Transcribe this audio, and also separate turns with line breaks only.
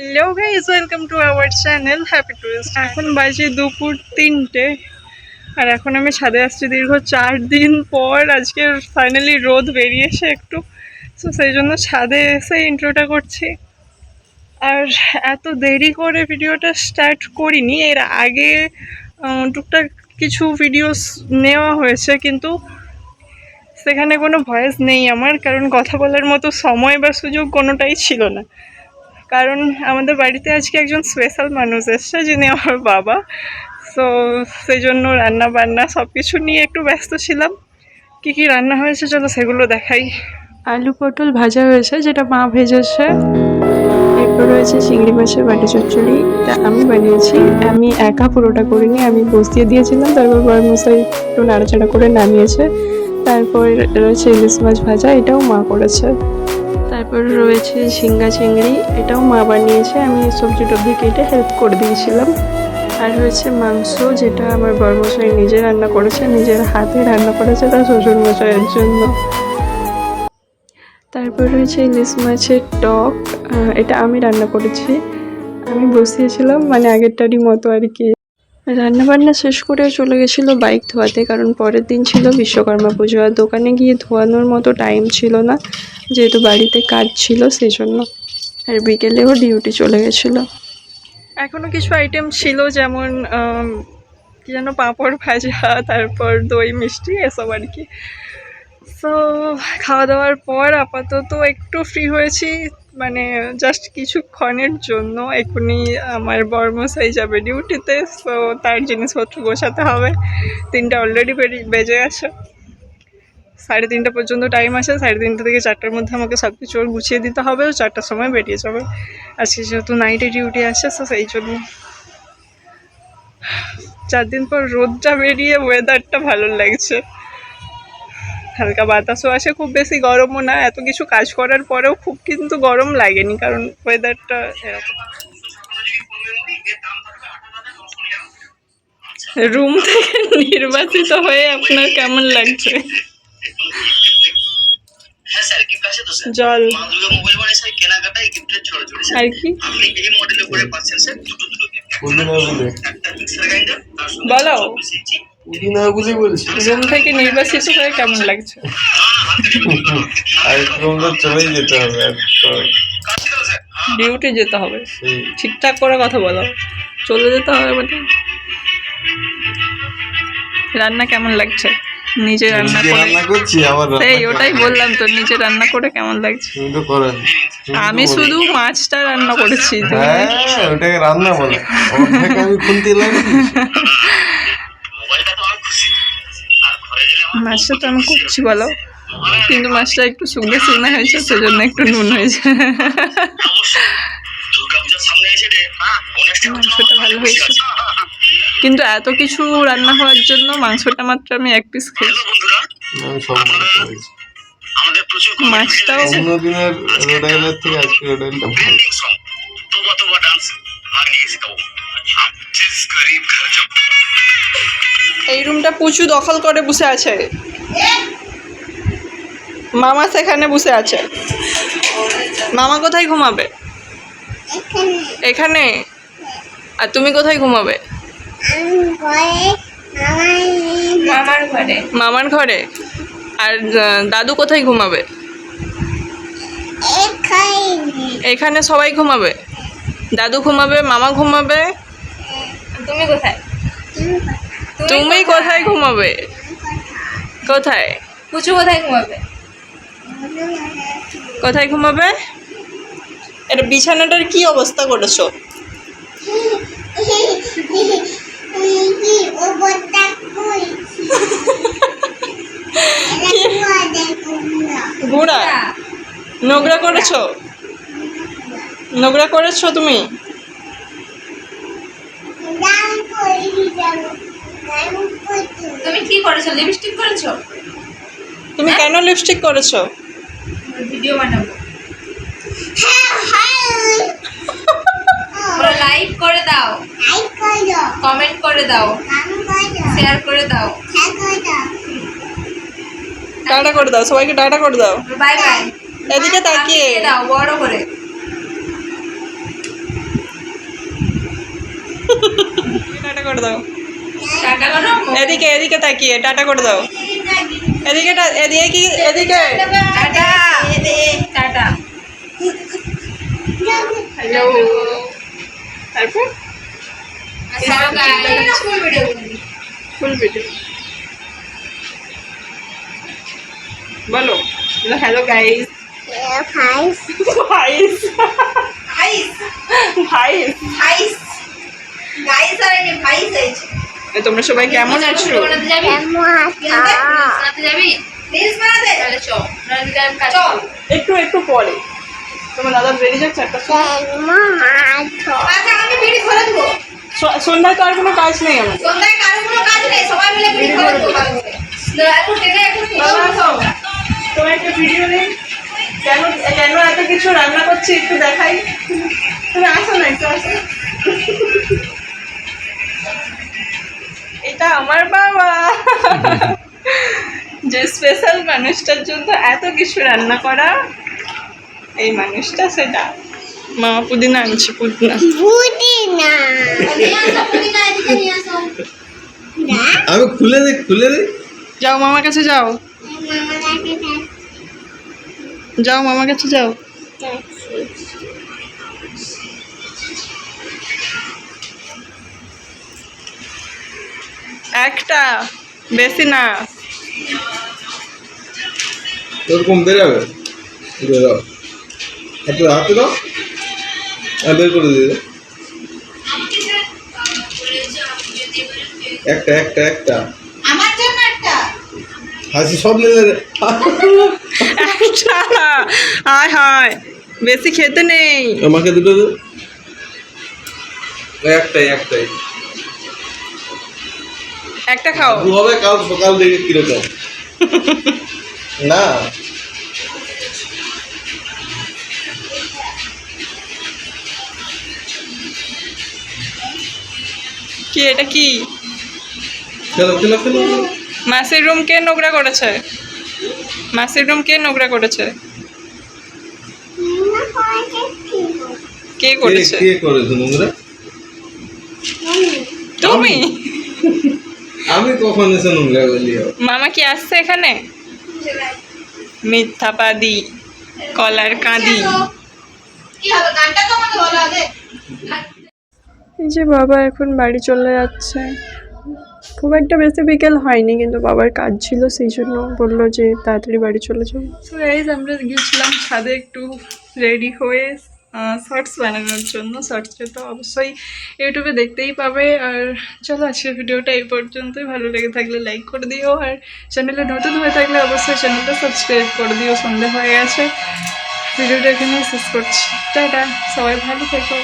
Hello guys welcome to our channel happy tourist এখন বাজে দুপুর তিনটে আর এখন আমি ছাদে আসছি দীর্ঘ চার দিন পর। আজকে ফাইনালি রোদ বেরিয়েছে একটু তো সেই জন্য ছাদে এসে ইন্ট্রোটা করছি। আর এত দেরি করে ভিডিওটা স্টার্ট করিনি এর আগে টুকটাক কিছু ভিডিওস নেওয়া হয়েছে কিন্তু সেখানে কোনো ভয়েস নেই আমার কারণ কথা বলার মতো সময় বা সুযোগ কোনোটাই ছিল না। কারণ আমাদের বাড়িতে আজকে একজন স্পেশাল মানুষ এসছে, যিনি আমার বাবা। তো সেই জন্য রান্না বান্না সব কিছু নিয়ে একটু ব্যস্ত ছিলাম। কি কি রান্না হয়েছে চলো সেগুলো দেখাই। আলু পটল ভাজা হয়েছে, যেটা মা ভেজেছে। এরপর রয়েছে চিংড়ি মাছের বাটি চচ্চড়ি আমি বানিয়েছি। আমি একা পুরোটা করিনি, আমি বসিয়ে দিয়েছিলাম, তারপর বড় মশাই একটু নাড়াচাড়া করে নামিয়েছে। তারপর রয়েছে ইলিশ মাছ ভাজা, এটাও মা করেছে। তারপর রয়েছে ঝিঙ্গা চিংড়ি, এটাও মা বানিয়েছে, আমি সবজি টবজি কেটে হেল্প করে দিয়েছিলাম। আর রয়েছে মাংস, যেটা আমার বড়মশাই নিজে রান্না করেছে, নিজের হাতে রান্না করেছে তার শ্বশুর মশাইয়ের জন্য। তারপর রয়েছে ইলিশ মাছের টক এটা আমি রান্না করেছি। আমি বসিয়েছিলাম মানে আগেরটারই মতো আর কি। রান্না বান্না শেষ করে চলে গেছিল বাইক ধোয়াতে, কারণ পরের দিন ছিল বিশ্বকর্মা পুজো। আর দোকানে গিয়ে ধোয়ানোর মতো টাইম ছিল না, যেহেতু বাড়িতে কাজ ছিল সেই জন্য আর বিকেলেও ডিউটি চলে গেছিল। এখনও কিছু আইটেম ছিল যেমন কি যেন পাঁপড় ভাজা, তারপর দই, মিষ্টি, এসব আর কি। তো খাওয়া দাওয়ার পর আপাতত একটু ফ্রি হয়েছি। মানে জাস্ট কিছুক্ষণের জন্য এখনই আমার বর্মশাই যাবে ডিউটিতে তো তার জিনিসপত্র গোছাতে হবে। তিনটা অলরেডি বেজে গেছে। সাড়ে তিনটা পর্যন্ত টাইম আছে, সাড়ে তিনটা থেকে চারটার মধ্যে আমাকে সব কিছু ওর গুছিয়ে দিতে হবে চারটার সময় বেরিয়ে যাবে। আজকে যেহেতু নাইটে ডিউটি আছে তো সেই জন্য। চার দিন পর রোদটা বেরিয়ে ওয়েদারটা ভালো লাগছে। হালকা বাতাসও আসে খুব বেশি গরমও না। এত কিছু কাজ করার পরেও খুব কিন্তু গরম লাগেনি কারণ ওয়েদারটা এরকম। রুম থেকে নির্বাচিত হয়ে আপনার কেমন লাগছে?
হ্যাঁ স্যার গিফট আছে তো স্যার।
জল। আর কি?
বলে। বলছি।
রুম থেকে নির্বাচিত হয়ে কেমন লাগছে?
আর তো চলেই যেতে হবে
ডিউটি যেতে হবে। ঠিকঠাক করে কথা বলো। চলে যেতে হবে মানে। রান্না কেমন লাগছে? নিজে রান্না করে।
রান্না করছি
সেই
করি।
ওটাই বললাম তো নিজে রান্না করে কেমন লাগছে?
তুমি তো করেন
আমি শুধু মাছটা রান্না করেছি
হ্যাঁ ওটাকে রান্না বলে। আমি খুনতে লাগে
মোবাইলটা তো আমার খুশি আর ঘরে গেলে আমার
মাছটা তো আমি করছি বলো। কিন্তু মাছটা একটু শুকনো শুকনো হয়েছে সেজন্য একটু নুন হয়েছে।
হ্যাঁ
মাংসটা ভালো হয়েছে। কিন্তু এত কিছু রান্না হওয়ার জন্য মাংসটা মাত্র আমি এক পিস খেয়েছি। মাছটাও
বন্ধুরা
এই রুমটা প্রচুর দখল করে বসে আছে। মামা সেখানে বসে আছে। মামা কোথায় ঘুমাবে? এখানে? আর তুমি কোথায় ঘুমাবে?
মামার ঘরে।
মামার ঘরে? আর দাদু কোথায় ঘুমাবে? এখানে সবাই ঘুমাবে? দাদু ঘুমাবে মামা ঘুমাবে?
তুমি কোথায়?
তুমি কোথায়? ঘুমাবে? কোথায়?
পুচু কোথায় ঘুমাবে?
কোথায় ঘুমাবে? এটা বিছানাটার কি অবস্থা করেছ? গুড়া নোংরা করেছ? নোংরা করেছ তুমি?
তুমি কি করেছ? লিপস্টিক করেছ?
তুমি হ্যাঁ? কেন লিপস্টিক করেছ?
ভিডিও বানাবো। লাইক করে দাও। কমেন্ট করে দাও। শেয়ার করে দাও।
টাটা করে দাও সবাইকে টাটা করে দাও।
বাই হ্যাঁ। বাই
এদিকে তাকিয়ে
দাও বড় করে। টাটা করে দাও।
এদিকে এদিকে তাকিয়ে টাটা করে দাও। এদিকে টা- এদিকে কি এদিকে।
টাটা। টাটা।
হ্যালো তারপর?
ফুল ভিডিও
ফুল ভিডিও বলো। হ্যালো গাইস ভাইস
আইস
ভাইস
আইস গাইস আর ভাইস হয়েছে
তোমরা সবাই কেমন আছো? একটু একটু পরে। তোমার দাদা বেরিয়ে যাচ্ছে একটা
আচ্ছা
সন্ধ্যায় তো আর কোনো কাজ নেই আমার।
সন্ধ্যায় কোনো কাজ নেই সবাই মিলে বিড়ি
তোমার একটা ভিডিও নেই কেন কেন এত কিছু রান্না করছি একটু দেখাই। তুমি আসো না একটু আসো। আমার বাবা। যে স্পেশাল মানুষটার জন্য এত কিছু রান্না করা এই মানুষটা সেটা। মামা পুদিনা আনছে পুদিনা।
আমি খুলে দে খুলে দে।
যাও মামার কাছে যাও। যাও মামার কাছে যাও। একটা বেশি না।
ওরকম বেরাবে বেরাও হাতে হাতে দাও। হ্যাঁ বের করে দিয়ে একটা একটা একটা।
আমার জন্য একটা।
হাসি সব নিলে রে।
একটা। হায় হায়। বেশি খেতে নেই।
আমাকে দুটো একটাই একটাই।
একটা খাও।
দু হবে কাল সকাল দিকে কীরকম না।
কি এটা কি? মাসির রুম কে নোংরা করেছে? মাসির রুম কে নোংরা করেছে? কে
কে
করেছে?
কে করেছে নোংরা?
তুমি।
আমি কখন এসে নোংরা
মামা কি আসছে এখানে? মিথ্যা পাদি কলার কাঁদি। যে বাবা এখন বাড়ি চলে যাচ্ছে। খুব একটা বেশি বিকেল হয়নি কিন্তু বাবার কাজ ছিল সেই জন্য বলল যে তাড়াতাড়ি বাড়ি চলে যাব আমরা গিয়েছিলাম ছাদে একটু রেডি হয়ে শর্টস বানানোর জন্য। শর্টসে তো অবশ্যই ইউটিউবে দেখতেই পাবে। আর চলো, আজকের ভিডিওটা এই পর্যন্তই। ভালো লেগে থাকলে লাইক করে দিও। আর চ্যানেলে নতুন হয়ে থাকলে অবশ্যই চ্যানেলটা সাবস্ক্রাইব করে দিও। সন্ধে হয়ে গেছে। ভিডিওটা এখানেই শেষ করছি। টাটা। সবাই ভালো থেকো।